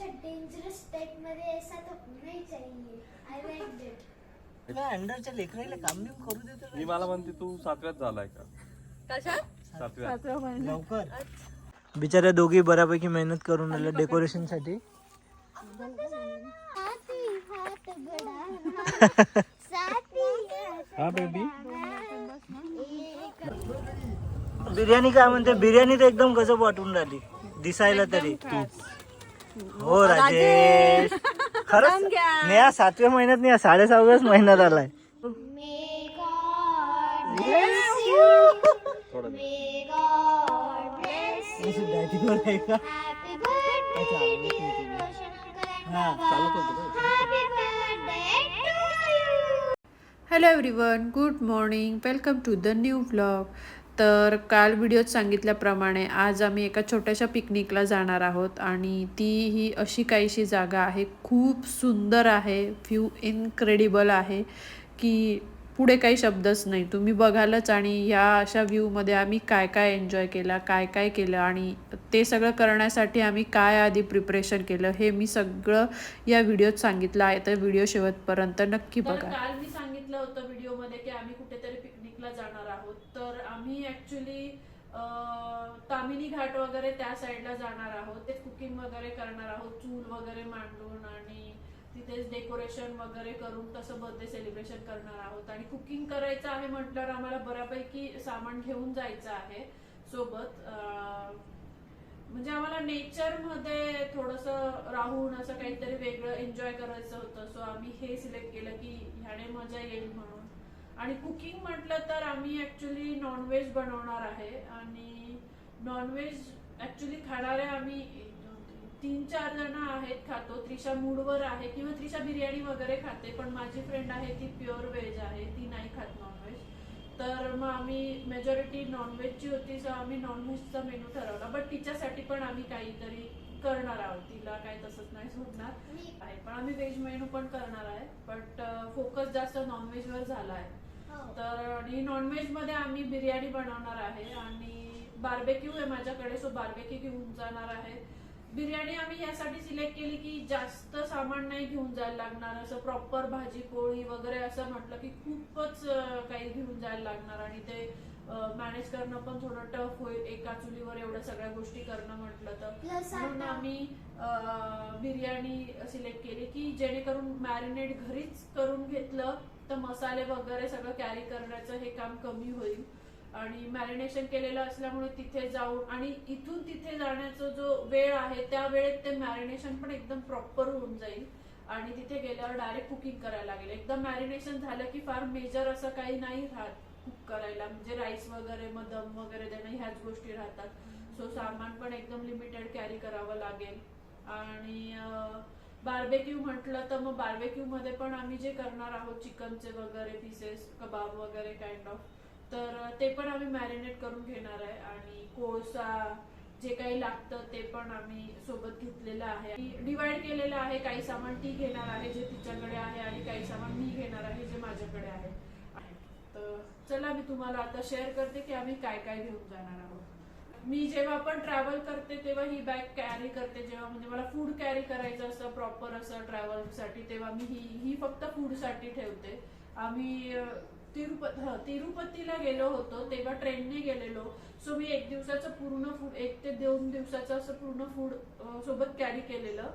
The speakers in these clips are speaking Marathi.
ऐसा डेंजरस टाइपमध्ये ऐसा तो नहीं चाहिए. आई लाइक दैट तुला अंडरच्या लेकराला काम बिम करू देतो मी मला म्हणते तू सातव्यात झालाय का? सातव्यात. लवकर. बिचाऱ्या दोघी बऱ्यापैकी मेहनत करून आल्या डेकोरेशनसाठी. साथी हाथ बड़ा साथी हा बेबी बिर्याणी काय म्हणते? बिर्याणी तर एकदम गजब वाटून राहिली. दिसायला तरी. हो, हो राजेश. खरंच नेहा सातव्या महिन्यात नाही साडेसहाव्याच महिन्यात आलाय. Hello everyone good morning welcome to the new blog तर काल व्हिडिओत सांगितल्याप्रमाणे आज आम्ही एका छोट्याशा पिकनिकला जाणार आहोत आणि ती ही अशी काहीशी जागा आहे. खूप सुंदर आहे व्ह्यू इनक्रेडिबल आहे की पुढे काही शब्दच नाही. तुम्ही बघालच आणि ह्या अशा व्ह्यूमध्ये आम्ही काय काय एन्जॉय केला काय काय केलं आणि ते सगळं करण्यासाठी आम्ही काय आधी प्रिपरेशन केलं हे मी सगळं या व्हिडिओत सांगितलं आहे. तर व्हिडिओ शेवटपर्यंत नक्की बघा. काल मी सांगितलं होतं व्हिडिओमध्ये की आम्ही कुठेतरी पिकनिकला जाणार आहोत तर आम्ही ऍक्च्युली तामिनी घाट वगैरे त्या साईडला जाणार आहोत. ते कुकिंग वगैरे करणार आहोत चूल वगैरे मांडून आणि तिथेच डेकोरेशन वगैरे करून तसं बर्थडे सेलिब्रेशन करणार आहोत. आणि कुकिंग करायचं आहे म्हटल्यावर आम्हाला बऱ्यापैकी सामान घेऊन जायचं आहे सोबत. म्हणजे आम्हाला नेचरमध्ये थोडस राहून असं काहीतरी वेगळं एन्जॉय करायचं होतं. सो आम्ही हे सिलेक्ट केलं की ह्याने मजा येईल म्हणून. आणि कुकिंग म्हटलं तर आम्ही ऍक्च्युली नॉनव्हेज बनवणार आहे. आणि नॉनव्हेज ऍक्च्युली खाणारे आम्ही तीन, चार जण आहेत खातो. त्रिशा मूडवर आहे किंवा त्रिशा बिर्याणी वगैरे खाते पण माझी फ्रेंड आहे ती प्युअर व्हेज आहे ती नाही खात नॉनव्हेज तर मग आम्ही मेजॉरिटी नॉनव्हेजची होती सो आम्ही नॉनव्हेजचा मेनू ठरवला. बट तिच्यासाठी पण आम्ही काहीतरी करणार आहोत. तिला काही तसंच नाही सोडणार आहे पण आम्ही व्हेज मेनू पण करणार आहे. बट फोकस जास्त नॉनव्हेजवर झाला आहे. तर आणि नॉनव्हेजमध्ये आम्ही बिर्याणी बनवणार आहे आणि बार्बेक्यू आहे माझ्याकडे सो बार्बेक्यू घेऊन जाणार आहे. बिर्याणी आम्ही यासाठी सिलेक्ट केली की जास्त सामान नाही घेऊन जायला लागणार असं प्रॉपर भाजी पोळी वगैरे असं म्हटलं की खूपच काही घेऊन जायला लागणार आणि ते मॅनेज करणं पण थोडं टफ होईल. एका चुलीवर एवढ्या सगळ्या गोष्टी करणं म्हटलं तर. म्हणून आम्ही बिर्याणी सिलेक्ट केली की जेणेकरून मॅरिनेट घरीच करून घेतलं तर मसाले वगैरे सगळं कॅरी करण्याचं हे काम कमी होईल. आणि मॅरिनेशन केलेलं असल्यामुळे तिथे जाऊन आणि इथून तिथे जाण्याचा जो वेळ आहे त्या वेळेत ते मॅरिनेशन पण एकदम प्रॉपर होऊन जाईल. आणि तिथे गेल्यावर डायरेक्ट कुकिंग करायला लागेल. एकदम मॅरिनेशन झालं की फार मेजर असं काही नाही राहत कुक करायला. म्हणजे राईस वगैरे मग दम वगैरे देणं ह्याच गोष्टी राहतात. सो सामान पण एकदम लिमिटेड कॅरी करावं लागेल. आणि बार्बेक्यू म्हटलं तर मग बार्बेक्यू मध्ये पण आम्ही जे करणार आहोत चिकनचे वगैरे पीसेस कबाब वगैरे काइंड ऑफ तर ते पण आम्ही मॅरिनेट करून घेणार आहे आणि कोळसा जे काही लागतं ते पण आम्ही सोबत घेतलेलं आहे. डिवाइड केलेलं आहे काही सामान ती घेणार आहे जे तिच्याकडे आहे आणि काही सामान मी घेणार आहे जे माझ्याकडे आहे. तर चला मी तुम्हाला आता शेअर करते की आम्ही काय काय घेऊन जाणार आहोत. मी जेव्हा पण ट्रॅव्हल करते तेव्हा ही बॅग कॅरी करते. जेव्हा म्हणजे मला फूड कॅरी करायचं असं प्रॉपर असं ट्रॅव्हलसाठी तेव्हा मी ही ही फक्त फूडसाठी ठेवते. आम्ही हं, तिरुपतीला गेलो होतो तेव्हा ट्रेनने गेलेलो. सो मी एक दिवसाचं पूर्ण फूड एक ते दोन दिवसाचं असं पूर्ण फूड सोबत कॅरी केलेलं.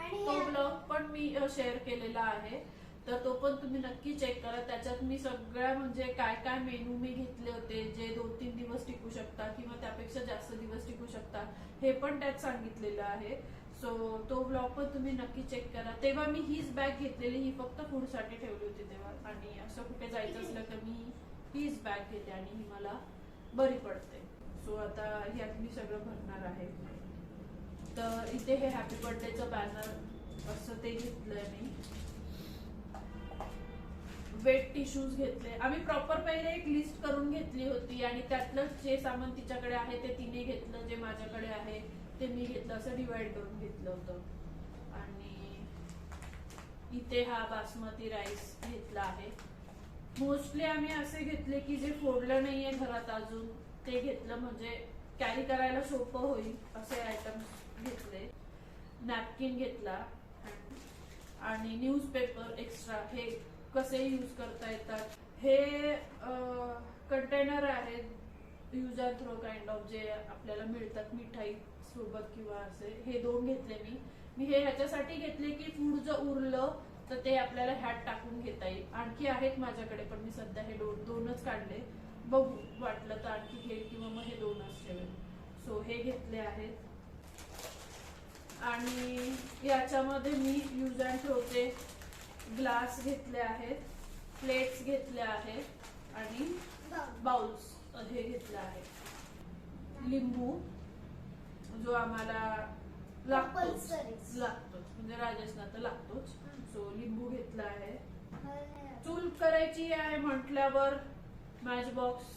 तो ब्लॉग पण मी शेअर केलेला आहे. तर तो पण तुम्ही नक्की चेक करा. त्याच्यात मी सगळ्या म्हणजे काय काय मेनू मी घेतले होते जे दोन तीन दिवस टिकू शकता किंवा त्यापेक्षा जास्त दिवस टिकू शकता हे पण त्यात सांगितलेलं आहे. सो तो ब्लॉग पण तुम्ही नक्की चेक करा. तेव्हा मी हीच बॅग घेतलेली ही फक्त फूडसाठी ठेवली होती तेव्हा. आणि असं कुठे जायचं असलं तर मी हीच बॅग घेते आणि ही मला बरी पडते. सो आता ह्यात मी सगळं भरणार आहे. तर इथे हे हॅपी बर्थडेचं बॅनर असं ते घेतलंय मी. वेट टिश्यूज घेतले. आम्ही प्रॉपर पहिले एक लिस्ट करून घेतली होती आणि त्यातलं जे सामान तिच्याकडे आहे ते तिने घेतलं जे माझ्याकडे आहे ते मी घेतलं असं डिवाइड करून घेतलं होतं. आणि इथे हा बासमती राईस घेतला आहे. मोस्टली आम्ही असे घेतले की जे फोडलं नाहीये घरात अजून ते घेतलं म्हणजे कॅरी करायला सोपं होईल असे आयटम घेतले. नॅपकिन घेतला. आणि न्यूजपेपर एक्स्ट्रा हे कसे यूज करता येतात. हे कंटेनर आहेत use and throw kind of जे आपल्याला मिळतात मिठाई सोबत किंवा असे हे दोन घेतले मी. मी हे ह्याच्यासाठी घेतले की फूड जर उरलं तर ते आपल्याला ह्यात टाकून घेता येईल. आणखी आहेत माझ्याकडे पण मी सध्या हे दोन दोनच काढले. बघू वाटलं तर आणखी हे किंवा मग हे दोनच ठेवेल. सो हे घेतले आहेत. आणि याच्यामध्ये मी यूज अँड थ्रोचे ग्लास घेतले आहेत प्लेट्स घेतल्या आहेत आणि बाउल्स हे घेतलं आहे लिंबू जो आम्हाला लागतोच. लागतोच. म्हणजे राजेशना तर लागतोच. सो लिंबू घेतला आहे. चूल करायची आहे म्हटल्यावर मॅच बॉक्स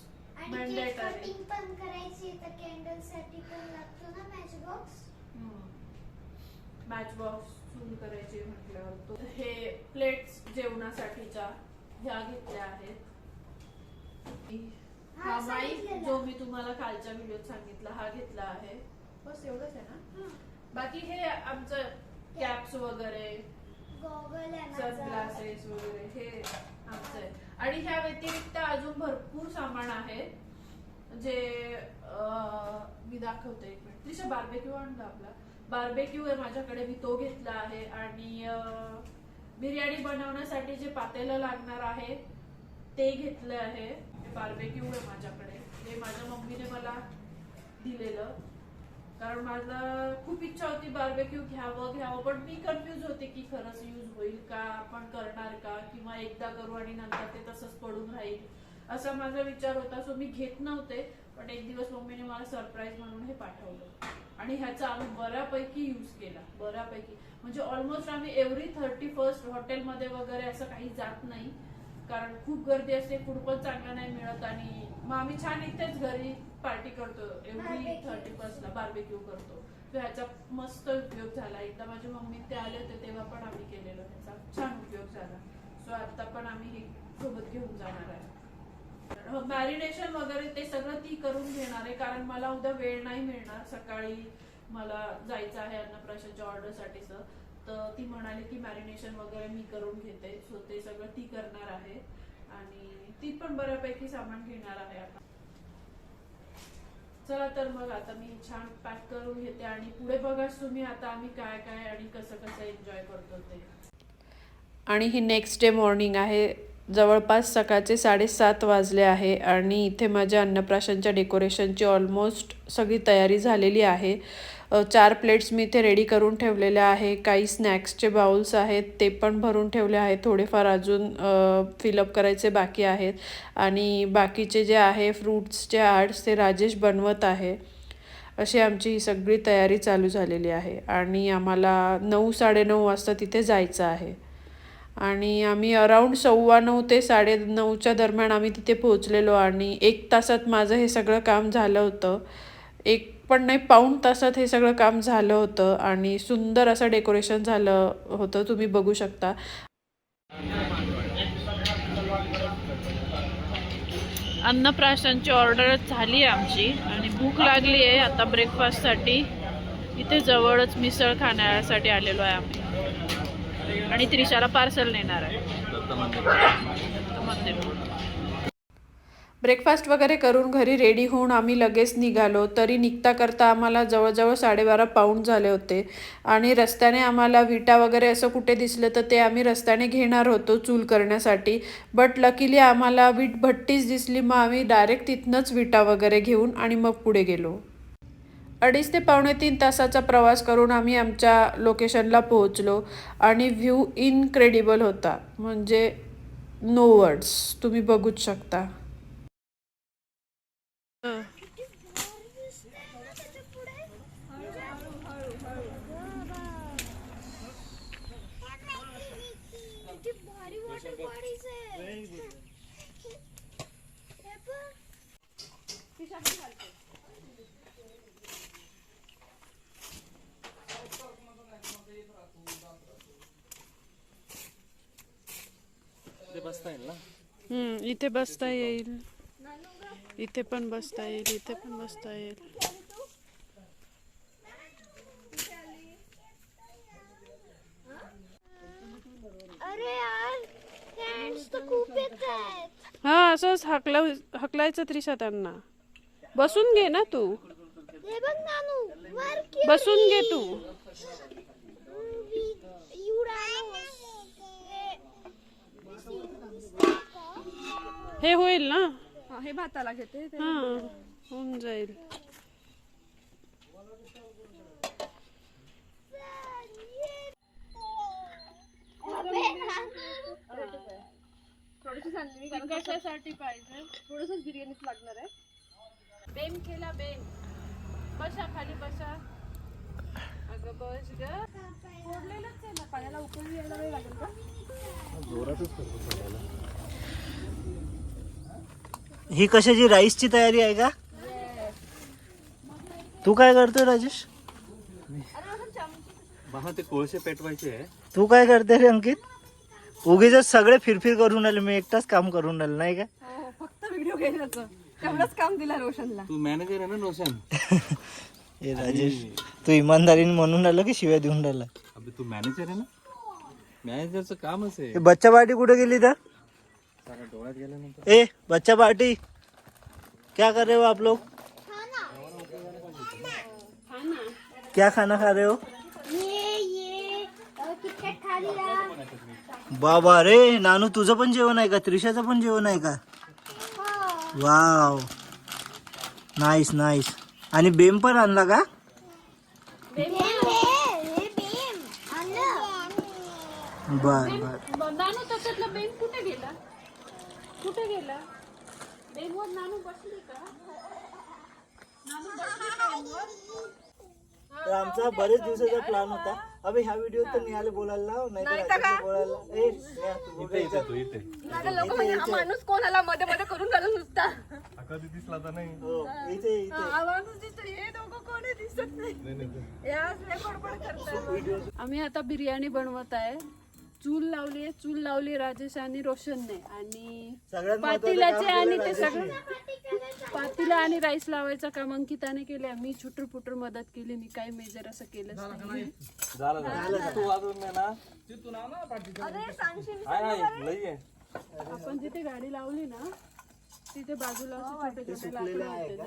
मॅन्डेट आहे. पण करायची तर कॅन्डलसाठी पण लागतो ना मॅच बॉक्स मॅच बॉक्स चूल करायची म्हटल्यावर तो हे प्लेट्स जेवणासाठीच्या ह्या घेतल्या आहेत. हा, माईक. जो मी तुम्हाला कालच्या व्हिडिओत सांगितला हा घेतला आहे. बस एवढंच आहे ना? बाकी हे आमचं कॅप्स वगैरे ग्लासेस वगैरे हे आमचं आहे. आणि ह्या व्यतिरिक्त अजून भरपूर सामान आहे. जे मी दाखवते. एक मिनिट. त्रिशा बार्बेक्यू आणला आपला. बार्बेक्यू आहे माझ्याकडे मी तो घेतला आहे आणि बिर्याणी बनवण्यासाठी जे पातेलं लागणार आहे ते घेतलं आहे. बार्बेक्यू आहे माझ्याकडे. हे माझ्या मम्मीने मला दिलेलं. कारण माझा खूप इच्छा होती बार्बेक्यू घ्यावं घ्यावं पण मी कन्फ्यूज होते की खरंच यूज होईल का आपण करणार का किंवा एकदा करू आणि नंतर ते तसंच पडून राहील. असा माझा विचार होता. सो मी घेत नव्हते पण एक दिवस मम्मीने मला सरप्राईज म्हणून हे पाठवलं. आणि ह्याचा आम्ही बऱ्यापैकी यूज केला बऱ्यापैकी. म्हणजे ऑलमोस्ट आम्ही एव्हरी थर्टी फर्स्ट हॉटेलमध्ये वगैरे असं काही जात नाही. कारण खूप गर्दी असते फूड पण चांगलं नाही मिळत आणि मग आम्ही छान इथेच घरी पार्टी करतो एव्हरी. थर्टी फर्स्टला बार्बेक्यू करतो. तर ह्याचा मस्त उपयोग झाला. एकदा माझी मम्मी ते आले होते तेव्हा पण आम्ही केलेलो. ह्याचा छान उपयोग झाला. सो आता पण आम्ही हे सोबत घेऊन जाणार आहे. हो, मॅरिनेशन वगैरे ते सगळं ती करून घेणार आहे कारण मला उद्या वेळ नाही मिळणार. सकाळी मला जायचं आहे अन्नप्राशाच्या ऑर्डरसाठीच तर ती म्हणाली की मॅरिनेशन वगैरे मी करून घेते. सो ते सगळं ती करणार आहे. आणि ती पण बऱ्यापैकी सामान घेणार आहे आता. चला तर मग आता मी छान पॅक करून घेते आणि पुढे बघाच तुम्ही आता आम्ही काय काय आणि कसं कसं एन्जॉय करतो ते. आणि ही नेक्स्ट डे मॉर्निंग आहे. जवळपास सकाळचे साडेसात वाजले आहे आणि इथे माझ्या अन्नप्राशनच्या डेकोरेशनची ऑलमोस्ट सगळी तयारी झालेली आहे. चार प्लेट्स मी इथे रेडी करून ठेवलेल्या आहे काही स्नॅक्सचे बाउल्स आहेत. ते पण भरून ठेवले आहेत. थोडेफार अजून फिलअप करायचे बाकी आहेत. आणि बाकीचे जे आहे फ्रूट्सचे आर्ट्स ते राजेश बनवत आहे. अशी आमची ही सगळी तयारी चालू झालेली आहे. आणि आम्हाला नऊ साडेनऊ वाजता तिथे जायचं आहे. आणि आम्ही अराऊंड सव्वा नऊ ते साडे नऊच्या दरम्यान आम्ही तिथे पोहोचलेलो आणि एक तासात माझं हे सगळं काम झालं होतं. एक पण नाही पाऊण तासात हे सगळं काम झालं होतं आणि सुंदर असं डेकोरेशन झालं होतं तुम्ही बघू शकता. अन्नप्राशनची ऑर्डर झाली आहे आमची आणि भूक लागली आहे. आता ब्रेकफास्टसाठी इथे जवळच मिसळ खाण्यासाठी आलेलो आहे आम्ही. आणि त्रिशाला पार्सल नेणार आहे. ब्रेकफास्ट वगैरे करून घरी रेडी होऊन आम्ही लगेच निघालो. तरी निघता करता आम्हाला जवळजवळ साडेबारा पाऊंड झाले होते. आणि रस्त्याने आम्हाला विटा वगैरे असं कुठे दिसलं तर ते आम्ही रस्त्याने घेणार होतो चूल करण्यासाठी. बट लकीली आम्हाला वीट भट्टीच दिसली. मग आम्ही डायरेक्ट तिथनंच विटा वगैरे घेऊन आणि मग पुढे गेलो. अडीच ते पावणे तीन तासाचा प्रवास करून आम्ही आमच्या लोकेशनला पोहोचलो आणि व्ह्यू इनक्रेडिबल होता. म्हणजे नो वर्ड्स तुम्ही बघूच शकता. बसता येईल ना? इथे बसता येईल. इथे पण बसता येईल इथे पण बसता येईल. अरे हा असंच हकला हकलायचं त्रिशा त्यांना बसून घे ना तू. बसून घे तू. हे होईल ना? हे भाताला घेते. हा होऊन जाईल. थोडीशी सांगली मी कारण कशासाठी पाहिजे? थोडंसंच बिर्याणीच लागणार आहे. बेन केला बेन. बसा खाली बसा. अगं बस ग. फोडलेलंच आहे ना पाण्याला उकळी यायला वेळ लागेल का? ही कशाची? राईसची तयारी आहे का? तू काय करतोय राजेश? ते कोळसे पेटवायचे आहे. तू काय करते रे अंकित? उगीच सगळे फिरफिर करून राहिले मी एकटाच काम करून राहिलो नाही का? हो फक्त व्हिडिओ घ्यायचं तेवढंच काम दिलं रोशनला. तू मॅनेजर आहे ना रोशन? ए राजेश तू इमानदारीने म्हणून राहिलो की शिव्या देऊन राहिला? अबे तू मॅनेजर आहे ना? मॅनेजरचं कामच आहे. बच्चा पार्टी कुठे गेली तर? ए बच्चा पार्टी. क्या कर रहे हो आप लोग? क्या खाना खा रहे हो? ये ये अ, किटकॅट खा लिया बाबा रे नानू तुझं पण जेवण आहे का? त्रिशाचं पण जेवण आहे का? वाव. नाईस नाईस आणि बेम पण आणला का? बेम बेम आणलं बर बर कुठे गेला? नानू बसली का? नानू बसली का बेनवर? तर आमचा बरेच दिवसाचा प्लॅन होता. अबे ह्या व्हिडिओ तर निहाले बोलायला लाव नाही तर राजेशला बोलायला ए नेहा, तू बोल इथे इथे तू इथे. लोक म्हणजे हा माणूस कोणाला मध्ये मध्ये करून राहिला नुसता. कधी दिसला तर नाही. हो इथे इथे. माणूस दिसतो दोघं कोण आहे दिसत नाही. या असले बडबड करतात आम्ही आता बिर्याणी बनवत आहे. चूल लावली आहे चूल लावली राजेश आणि रोशनने. आणि पातीलाचे आणि केलं ते. सगळं पातीला आणि राईस लावायचं काम अंकिताने केले. मी छुटूर पुटूर मदत केली. मी काही मेजर असं आहे. आपण जिथे गाडी लावली ना तिथे बाजूला असे छोटे छोटे लाकडं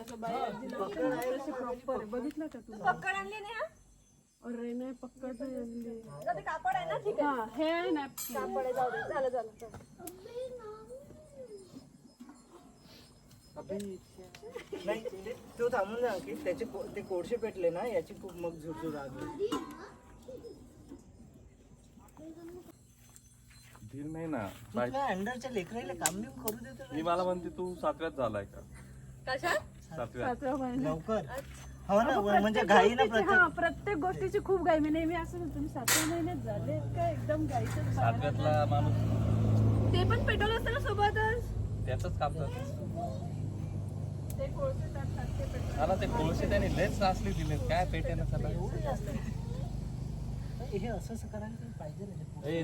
बघितलं का तुम्ही पक्कड आणली नाही हा? अरे नाही पक्कड नाही कापड आहे ना ठीक हा हे आहे नॅपकिन कापड आहे जाऊ दे. झालं झालं. नाही ते- तो थांबून जा की त्याचे को- ते कोळसे पेटले ना याची खूप मग झुरझुर आली. धीर नाही ना तू अंडरच्या लेकराला काम बिम करू देतो मी मला म्हणते तू सातव्यात झालाय का? कशात सातव्यात. सातव्या लवकर. हो ना म्हणजे घाई ना गोष्टीची- प्रत्येक. हा प्रत्येक गोष्टीची खूप गाई मी नेहमी असं म्हणतो, तुम्ही सातव्या महिन्यात झाले का एकदम सातव्यातला माणूस. ते पण पेट्रोल असतं ना सोबतच? त्याच काम करतो ते कोळसे टाकतात ते मला ते कोळसे त्याने लेच असली दिले काय पेटे ना त्याला हे असं असं करायला काही पाहिजे ना ए,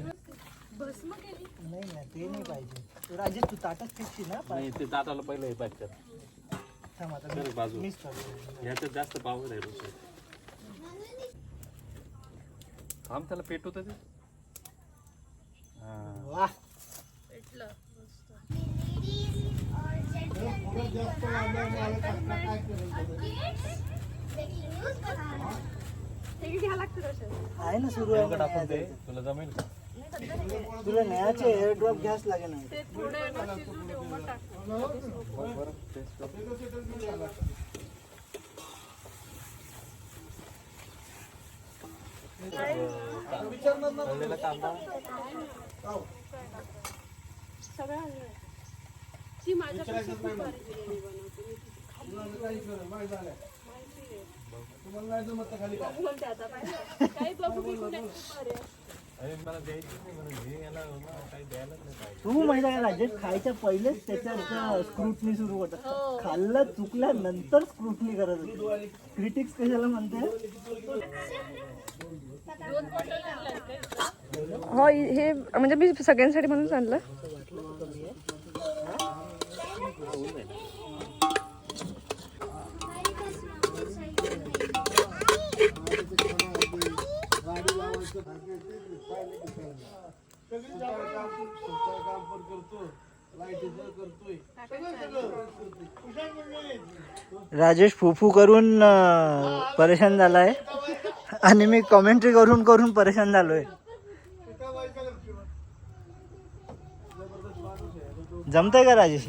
भस्म केली नाही ना ते नाही पाहिजे. राजेश तू ताटात फेकशी ना? नाही ते दाताला पहिले हे पाहिजे तर बाजू. ह्याच्यात जास्त पावर आहे थांब त्याला पेटवत ते. हा. आहे ना सुरू आहे. टाकून दे. तुला जमेल का? तुला नयाचे एअर ड्रॉप घ्यास लागेल नाही ना ती माझ्यापेक्षा खूप भारी बिर्याणी बनवते मी बघू बिघू खूप भारी आहे. हे तू माहिती आहे का राजेश खायच्या पहिलेच त्याच्यावर स्क्रुटनी सुरू होतात खाल्लं चुकल्यानंतर स्क्रुटनी करत होती. क्रिटिक्स कशाला म्हणते? हो हे म्हणजे मी सगळ्यांसाठी म्हणून आणलं. राजेश फुफू करून परेशान झालाय. आणि मी कॉमेंट्री करून करून परेशान झालोय. जमतंय का राजेश?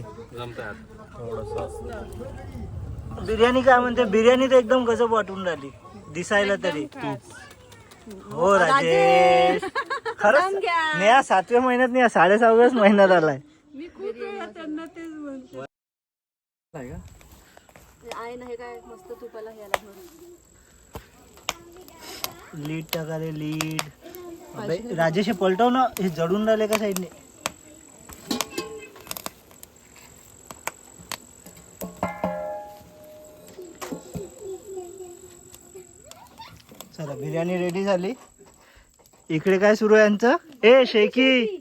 बिर्याणी काय म्हणते? बिर्याणी तर एकदम कसं वाटून राहिली. दिसायला तरी. हो राजेश. खरंच नेहा सातव्या महिन्यात नाही साडेसहाव्याच महिन्यात आलाय. मी खूप वेळा त्यांना तेच म्हणते. आहे ना हे काय मस्त तुपाला भरून लीड टाका रे लीड अबे, राजेश हे पलटव ना हे जडून राहिले का साईडने? चला बिर्याणी रेडी झाली. इकडे काय सुरू आहे यांचं? ए शेकी!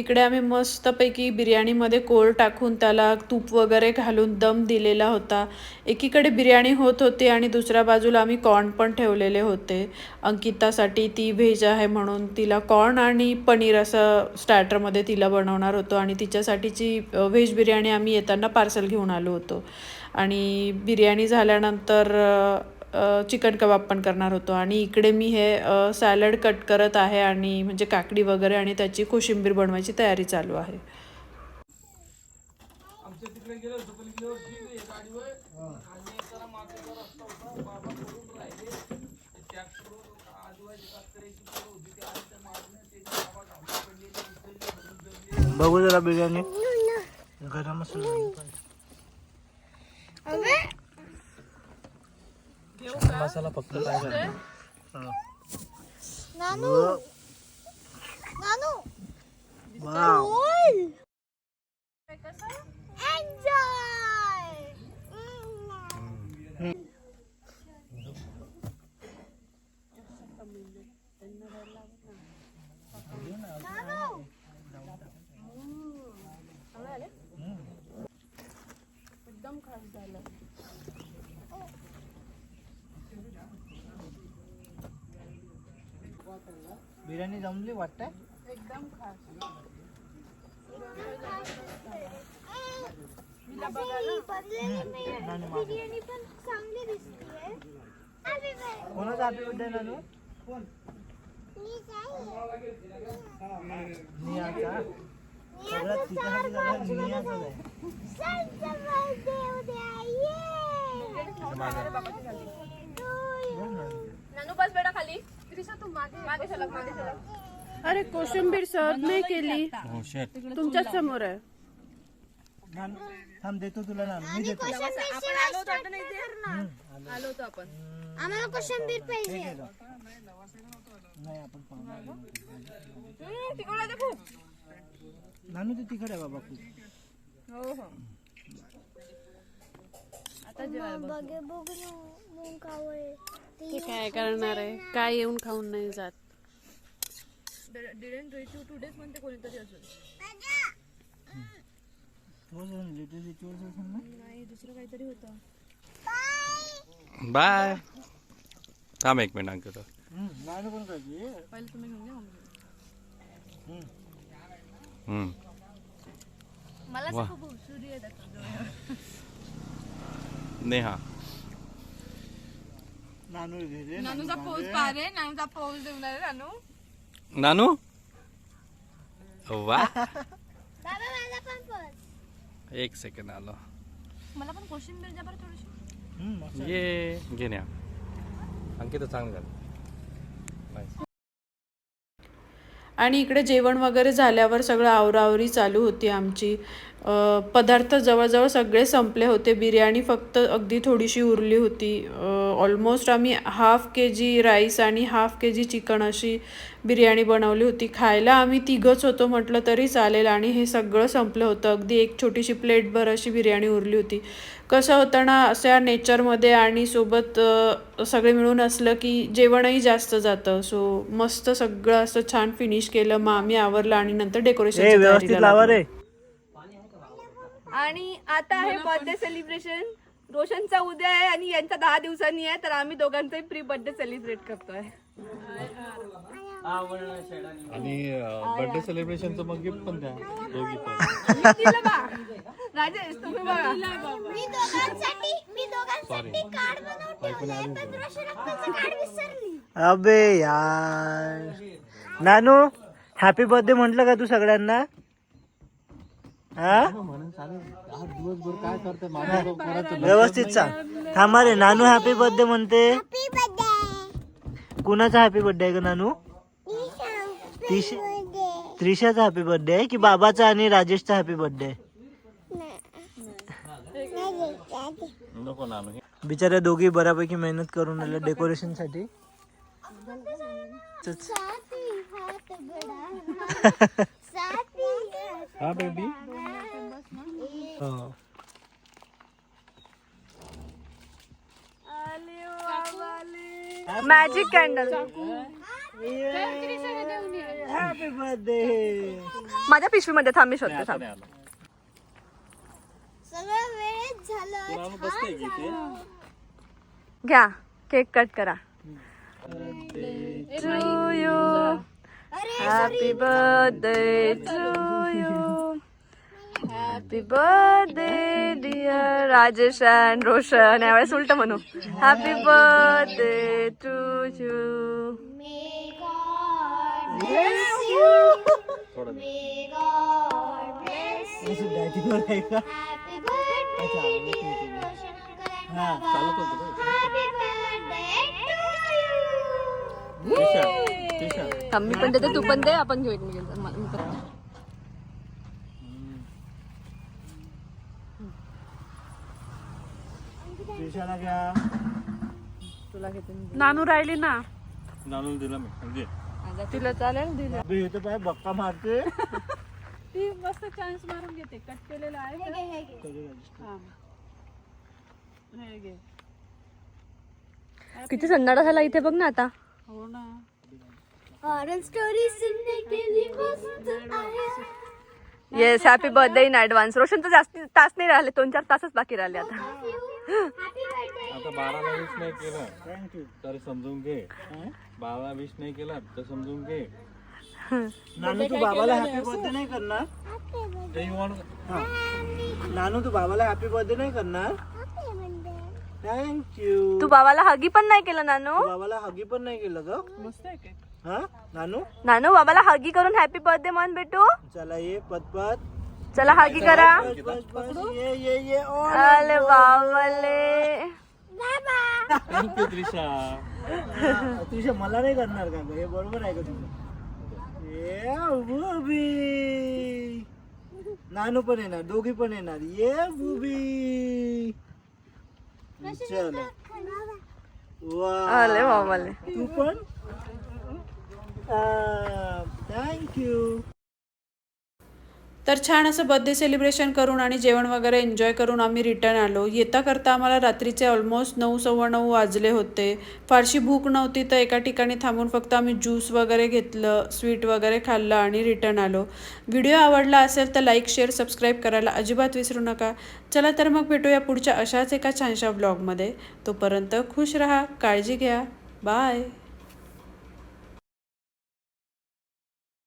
इकडे आम्ही मस्तपैकी बिर्याणीमध्ये कोळ टाकून त्याला तूप वगैरे घालून दम दिलेला होता. एकीकडे बिर्याणी होत होती आणि दुसऱ्या बाजूला आम्ही कॉर्न पण ठेवलेले होते. अंकितासाठी ती व्हेज आहे म्हणून तिला कॉर्न आणि पनीर असं स्टार्टरमध्ये तिला बनवणार होतो आणि तिच्यासाठीची व्हेज बिर्याणी आम्ही येताना पार्सल घेऊन आलो होतो. आणि बिर्याणी झाल्यानंतर चिकन कबाब पण करणार होतो. आणि इकडे मी हे अ, सॅलड कट करत आहे आणि म्हणजे काकडी वगैरे आणि त्याची कोशिंबीर बनवायची तयारी चालू आहे. बघू जरा बिर्याणी. गरम मसाला. मसाला फक्त काय नानू. नानू. बिर्याणी जमली वाटतंय. बिर्याणी पण चांगली दिसते. कोणाचा हॅपी बर्थडे नानू? कोण? नियाचा सगळ्यात तिच्यासाठी सगळ्यात नियाचाच आहे नानू. बस बेटा खाली. त्रिशा तू मागे मागे सलग मागे सलग अरे कोशिंबीर सर्व नाही केली. हो शेट तुमच्याच समोर आहे. थांब देतो तुला नानू मी देतो. आपण आलो होतो वाटतं नाही ते? आलो होतो आपण. आम्हाला कोशिंबीर पाहिजे. नाही आपण तिकडे ते खूप. नानू ते तिकडे आहे बाबा खूप. हो हो. बघे बघून कावळे ते काय करणार आहे? काय येऊन खाऊन नाही जात. Didn't reach you two days म्हणते कोणीतरी नाही दुसरं काहीतरी होतं. बाय. थांब एक मिनिट अंकित. पहिले तुम्ही घेऊन घ्या मी. हम्म. मला. खूप नेहा. नानू घे नानूचा नानूचा देऊन वा. एक सेकंड आलो. मला पण कोशिंबीर द्या बरं थोडीशी. हम्म, मस्त. ये घे न्या. अंकित चांगलं झालं. आणि इकडे जेवण वगैरे झाल्यावर सगळं आवरावरी चालू होती आमची. पदार्थ जवळजवळ सगळे संपले होते. बिर्याणी फक्त अगदी थोडीशी उरली होती. ऑलमोस्ट आम्ही हाफ के जी राईस आणि हाफ के जी चिकन अशी बिर्याणी बनवली होती. खायला आम्ही तिघंच होतो म्हटलं तरी चालेल आणि हे सगळं संपलं होतं. अगदी एक छोटीशी प्लेटभर अशी बिर्याणी उरली होती. कसं होतं ना अशा नेचरमध्ये आणि सोबत सगळे मिळून असलं की जेवणही जास्त जातं. सो मस्त सगळं असं छान फिनिश केलं. मग आम्ही आवरलं आणि नंतर डेकोरेशन आणि आता आहे बर्थडे सेलिब्रेशन रोशनचा उद्या आहे आणि यांचा दहा दिवसांनी आहे तर आम्ही दोघांचाही प्री बर्थडे सेलिब्रेट करतोय. आणि बर्थडे सेलिब्रेशनचं मग गिफ्ट पण द्या. दोघी पण राजेश तुम्ही बघा. मी दोघांसाठी मी दोघांसाठी कार्ड बनवून ठेवलंय पण रोशन कार्ड विसरली. अबे यार. नानू हॅपी बर्थडे म्हटलं का तू सगळ्यांना हा म्हणून चालेल आज दिवसभर काय करते माझ्या करायचं व्यवस्थित सांग. थांबा रे नानू हॅपी बर्थडे म्हणते. हॅपी बर्थडे कुणाचा हॅपी बर्थडे आहे का नानू? त्रिश त्रिशाचा हॅपी बर्थडे आहे की बाबाचा आणि राजेशचा हॅपी बर्थडे आहे नको नानू. बिचाऱ्या दोघी बऱ्यापैकी मेहनत करून आल्या डेकोरेशनसाठी. हा बेबी हो. मॅजिक कॅन्डल हॅपी बर्थडे माझ्या पिशवीमध्ये थांब मी शोधते थांब. घ्या केक कट करा. To you happy birthday to you happy birthday dear Rajesh and Roshan यावेळेस उलट म्हणू. हॅपी बर्थडे टू यू मे पण देते तू पण दे आपण घेऊ एकमेकांचं. मला- मी पण- त्रिशाला घ्या नानू राहिली ना. नानू दिला मी. म्हणजे तिला. चालेल दिलं. अबे, हे तर पाय बक्का मारते. ती मस्त चान्स मारून घेते. कट केलेलं आहे किती संध्याकाळ झाला इथे बघ ना आता. हो हॉरर स्टोरी सुनने के लिए मस्त आया. Yes happy birthday in advance Roshan तर जास्त तास नाही राहिले दोन चार तासच बाकी राहिले आता. हॅपी बर्थडे आता बाराला विश नाही केलं. थँक्यू तर समजून घे. बारा विश नाही केला तर समजून घे. नानू तू बाबाला हॅपी बर्थडे नाही करणार? ते you want हा नानू तू बाबाला हॅपी बर्थडे नाही करणार? थँक्यू तू बाबाला हगी पण नाही केलं नानू? बाबाला हगी पण नाही केलं ग? हा? नानू? नानू बाबाला हगी करून हॅपी बर्थडे म्हण बेटू. चला ये पतपत चला हगी करा. बस बस बस ये ये ये. ओ अरे बाबाले. Thank you Trisha. तुझ्या मला नाही करणार का ग? हे बरोबर आहे का तुझं? ये बुबी नानू पण येणार दोघी पण येणार. ये बुबी चला. वा. अरे बाबाले. तू पण? Uh, थँक्यू तर छान असं बर्थडे सेलिब्रेशन करून आणि जेवण वगैरे एन्जॉय करून आम्ही रिटर्न आलो. येता करता आम्हाला रात्रीचे ऑलमोस्ट नऊ सव्वा नऊ वाजले होते. फारशी भूक नव्हती तर एका ठिकाणी थांबून फक्त आम्ही ज्यूस वगैरे घेतलं स्वीट वगैरे खाल्लं आणि रिटर्न आलो. व्हिडिओ आवडला असेल तर लाईक शेअर सबस्क्राईब करायला अजिबात विसरू नका. चला तर मग भेटूया पुढच्या अशाच एका छानशा ब्लॉगमध्ये तोपर्यंत खुश राहा काळजी घ्या. बाय